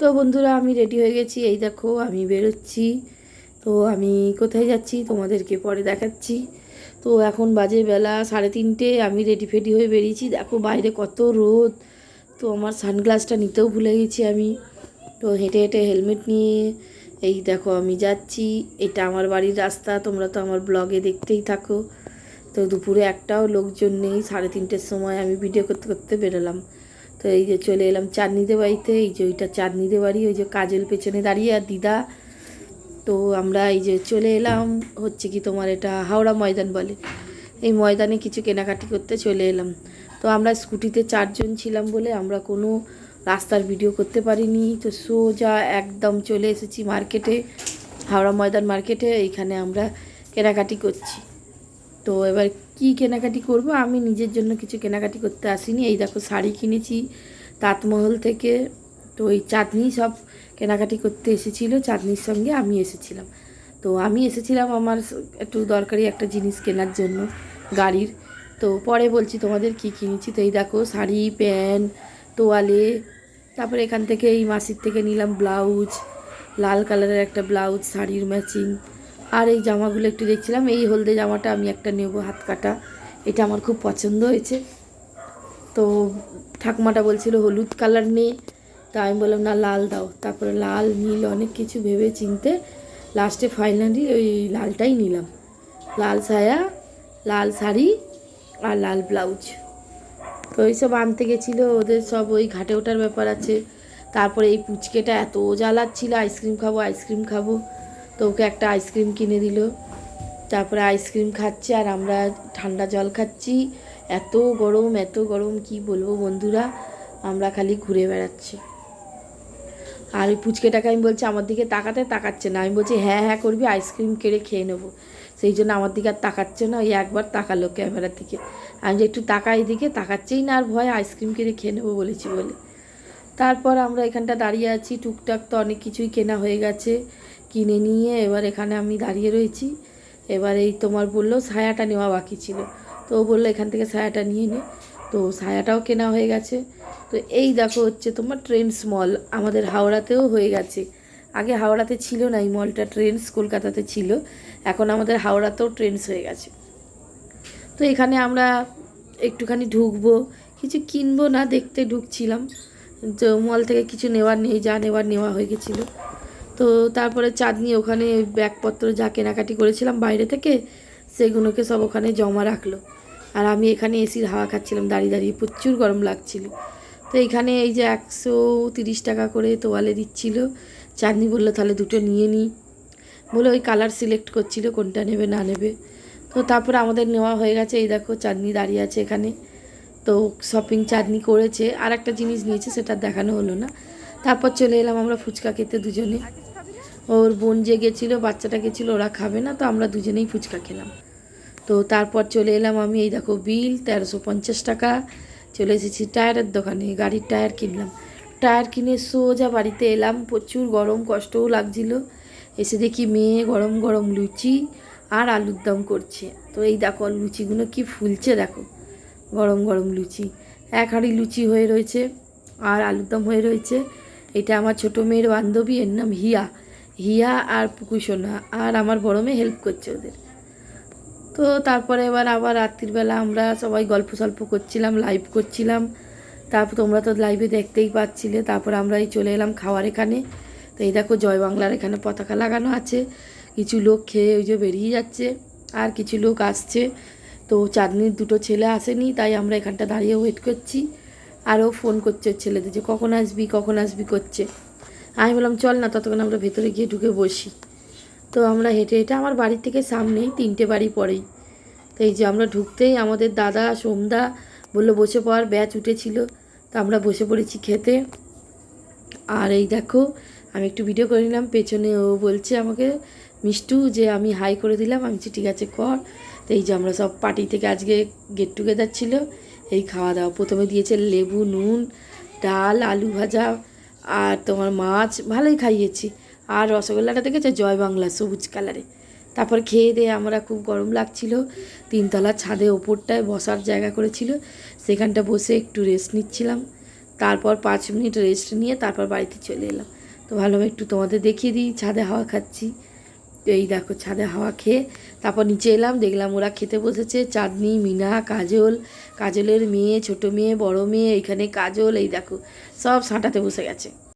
তো বন্ধুরা, আমি রেডি হয়ে গেছি। এই দেখো, আমি বেরোচ্ছি। তো আমি কোথায় যাচ্ছি তোমাদেরকে পরে দেখাচ্ছি। তো এখন বাজে বেলা সাড়ে তিনটে, আমি রেডি ফেডি হয়ে বেরিয়েছি। দেখো বাইরে কত রোদ। তো আমার সানগ্লাসটা নিতেও ভুলে গেছি আমি। তো হেঁটে হেঁটে হেলমেট নিয়ে এই দেখো আমি যাচ্ছি। এটা আমার বাড়ির রাস্তা, তোমরা তো আমার ব্লগে দেখতেই থাকো। তো দুপুরে একটাও লোকজন নেই। সাড়ে তিনটের সময় আমি ভিডিও করতে করতে বেরোলাম। তো এই যে চলে এলাম চাঁদনিদের বাড়িতে। এই যে ওইটা চাঁদনিদের বাড়ি, ওই যে কাজল পেছনে দাঁড়িয়ে আর দিদা। তো আমরা এই যে চলে এলাম, হচ্ছে কি তোমার এটা হাওড়া ময়দান বলে। এই ময়দানে কিছু কেনাকাটি করতে চলে এলাম। তো আমরা স্কুটিতে চারজন ছিলাম বলে আমরা কোনো রাস্তার ভিডিও করতে পারিনি। তো সোজা একদম চলে এসেছি মার্কেটে, হাওড়া ময়দান মার্কেটে। এইখানে আমরা কেনাকাটি করছি। তো এবার কি কেনাকাটি করব? আমি নিজের জন্য কিছু কেনাকাটি করতে আসিনি। এই দেখো শাড়ি কিনেছি তাজমহল থেকে। তো ওই চাঁদনি সব কেনাকাটি করতে এসেছিল। চাঁদনির সঙ্গে আমি এসেছিলাম। তো আমি এসেছিলাম আমার একটু দরকারি একটা জিনিস কেনার জন্য গাড়ির। তো পরে বলছি, তোমাদের কি কিনেছি? তো এই দেখো শাড়ি, প্যান্ট, তোয়ালে, তারপরে এখান থেকে এই মাসির থেকে নিলাম ব্লাউজ, লাল কালারের একটা ব্লাউজ, শাড়ির ম্যাচিং। আর এই জামাগুলো একটু দেখছিলাম, এই হলদে জামাটা আমি একটা নেব হাত কাটা। এটা আমার খুব পছন্দ হয়েছে। তো ঠাকুমাটা বলছিল, হলুদ কালার নেই তা আমি বললাম, না, লাল দাও। তারপরে লাল, নীল অনেক কিছু ভেবে চিনতে লাস্টে ফাইনালি ওই লালটাই নিলাম। লাল সায়া লাল শাড়ি আর লাল ব্লাউজ। তো এইসব আনতে গেছিল, ওদের সব ওই ঘাটে ওঠার ব্যাপার আছে। তারপরে এই পুচকেটা এত জ্বালাচ্ছিল, আইসক্রিম খাব আইসক্রিম খাব। তো ওকে একটা আইসক্রিম কিনে দিল। তারপরে আইসক্রিম খাচ্ছে আর আমরা ঠান্ডা জল খাচ্ছি। এত গরম এত গরম, কি বলব বন্ধুরা? আমরা খালি ঘুরে বেড়াচ্ছি। আর ওই পুচকেটাকে আমি বলছি, আমার দিকে তাকাতে তাকাচ্ছে না। আমি বলছি হ্যাঁ হ্যাঁ করবি, আইসক্রিম কেড়ে খেয়ে নেব। সেই জন্য আমার দিকে আর তাকাচ্ছে না, ওই একবার তাকালো ক্যামেরার দিকে। আমি যে একটু তাকাই দিকে তাকাচ্ছেই না আর ভয় আইসক্রিম কেড়ে খেয়ে নেব বলেছি বলে। তারপর আমরা এখানটা দাঁড়িয়ে আছি, টুকটাক তো অনেক কিছুই কেনা হয়ে গেছে। কিনে নিয়ে এবার এখানে আমি দাঁড়িয়ে রয়েছি। এবার এই তোমার বলল ছায়াটা নেওয়া বাকি ছিল। তো ও বলল এখান থেকে ছায়াটা নিয়ে নে। তো ছায়াটাও কেনা হয়ে গেছে। তো এই দেখো হচ্ছে তোমার ট্রেন্ডস মল। আমাদের হাওড়াতেও হয়ে গেছে। আগে হাওড়াতে ছিল না এই মলটা, ট্রেন্ডস কলকাতাতে ছিল। এখন আমাদের হাওড়াতেও ট্রেন্ডস হয়ে গেছে। তো এখানে আমরা একটুখানি ঢুকবো। কিছু কিনবো না, দেখতে ঢুকছিলাম। তো মল থেকে কিছু নেওয়ার নেই, যা নেওয়ার নেওয়া হয়ে গেছিল। তো তারপরে চাঁদনি ওখানে ব্যাগপত্র যা কেনাকাটি করেছিলাম বাইরে থেকে, সেগুলোকে সব ওখানে জমা রাখল। আর আমি এখানে এসির হাওয়া খাচ্ছিলাম, দাঁড়িয়ে দাঁড়িয়ে প্রচুর গরম লাগছিল। তো এখানে এই যে একশো তিরিশ টাকা করে তোয়ালে দিচ্ছিল। চাঁদনি বলল, তাহলে দুটো নিয়ে নিই বলে ওই কালার সিলেক্ট করছিল, কোনটা নেবে না নেবে। তো তারপরে আমাদের নেওয়া হয়ে গেছে, এই দেখো চাঁদনি দাঁড়িয়ে আছে এখানে। তো শপিং চাঁদনি করেছে। আর একটা জিনিস নিয়েছে, সেটা দেখানো হলো না। তারপর চলে এলাম আমরা ফুচকা খেতে দুজনে। ওর বোন যে গেছিল, বাচ্চাটা গেছিল, ওরা খাবে না, তো আমরা দুজনেই ফুচকা খেলাম। তো তারপর চলে এলাম আমি, এই দেখো বিল তেরোশো পঞ্চাশ টাকা। চলে এসেছি টায়ারের দোকানে, গাড়ির টায়ার কিনলাম। টায়ার কিনে সোজা বাড়িতে এলাম, প্রচুর গরম, কষ্টও লাগছিল। এসে দেখি মেয়ে গরম গরম লুচি আর আলুর দম করছে। তো এই দেখো লুচিগুলো কি ফুলছে দেখো, গরম গরম লুচি। এক হাঁড়ি লুচি হয়ে রয়েছে আর আলুর দম হয়ে রয়েছে। এটা আমার ছোটো মেয়ের বান্ধবী, এর নাম হিয়া। হিয়া আর পুকুসোনা আর আমার বড় মেয়ে হেল্প করছে ওদের। তো তারপরে এবার আবার রাত্রিবেলা আমরা সবাই গল্প সল্প করছিলাম লাইভ করছিলাম। তারপর তোমরা তো লাইভে দেখতেই পাচ্ছিলে, তারপর আমরা এই চলে এলাম খাওয়ার এখানে। তো এই দেখো জয় বাংলার এখানে পতাকা লাগানো আছে। কিছু লোক খেয়ে ওই যে বেরিয়ে যাচ্ছে, আর কিছু লোক আসছে। তো চাঁদনির দুটো ছেলে আসেনি, তাই আমরা এখানটা দাঁড়িয়ে ওয়েট করছি। আরও ফোন করছে ছেলেদের যে, কখন আসবি কখন আসবি করছে? আমি বললাম, চল না, ততক্ষণ আমরা ভেতরে গিয়ে ঢুকে বসি। তো আমরা হেঁটে হেঁটে, আমার বাড়ির থেকে সামনেই তিনটে বাড়ি পরেই তো এই যে আমরা ঢুকতেই আমাদের দাদা, সোমদা বলল, বসে পড়ার ব্যাচ উঠেছিল। তো আমরা বসে পড়েছি খেতে। আর এই দেখো, আমি একটু ভিডিও করে নিলাম, পেছনে ও বলছে আমাকে, মিষ্টু, যে আমি হাই করে দিলাম, আমি ঠিক আছে, কর। তো এই যে আমরা সব পার্টি থেকে আজকে গেট টুগেদার ছিল। এই খাওয়া দাওয়া প্রথমে দিয়েছে লেবু, নুন, ডাল, আলু ভাজা আর তোমার মাছ। ভালোই খাইয়েছি। আর রসগোল্লাটা দেখেছে? জয় বাংলা, সবুজ কালারে। তারপর খেয়ে দিয়ে আমরা খুব গরম লাগছিল। তিনতলা ছাদে ওপরটায় বসার জায়গা করেছিল। সেখানটা বসে একটু রেস্ট নিচ্ছিলাম। তারপর পাঁচ মিনিট রেস্ট নিয়ে তারপর বাড়িতে চলে এলাম। তো ভালোভাবে একটু তোমাদের দেখিয়ে দিই। ছাদে হাওয়া খাচ্ছি। তো এই দেখো ছাদে হাওয়া খেয়ে তারপর নিচে এলাম, দেখলাম ওরা খেতে বসেছে চাঁদনি মিনা, কাজল, কাজলের মেয়ে, ছোট মেয়ে, বড় মেয়ে, এখানে কাজল, এই দেখো, সব সাঁটাতে বসে গেছে।